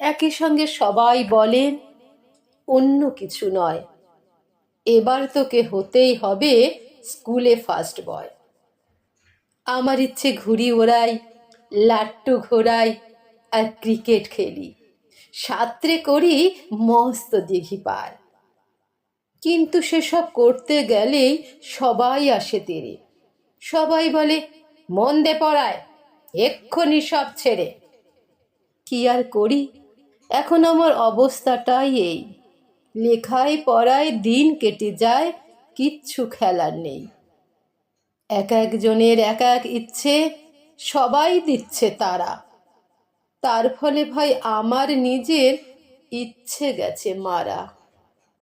একই সঙ্গে সবাই বলেন, অন্য কিছু নয়। এবার তোকে হতেই হবে স্কুলে ফার্স্ট বয় আমার ইচ্ছে ঘুড়ি ওড়াই, লাট্টু ঘোরাই আর ক্রিকেট খেলি। সাঁতরে করি মস্ত দিঘি পার। কিন্তু সেসব করতে গেলেই সবাই আসে তেরে। সবাই বলে, মন দে পড়ায়, এক্ষুনি সব ছেড়ে। কি আর করি? এখন আমার অবস্থাটাই এই। লেখায় পড়ায় দিন কেটে যায়, কিচ্ছু খেলার নেই। এক একজনের এক এক ইচ্ছে, সবাই দিচ্ছে তারা। তার ফলে ভাই আমার নিজের ইচ্ছে গেছে মারা।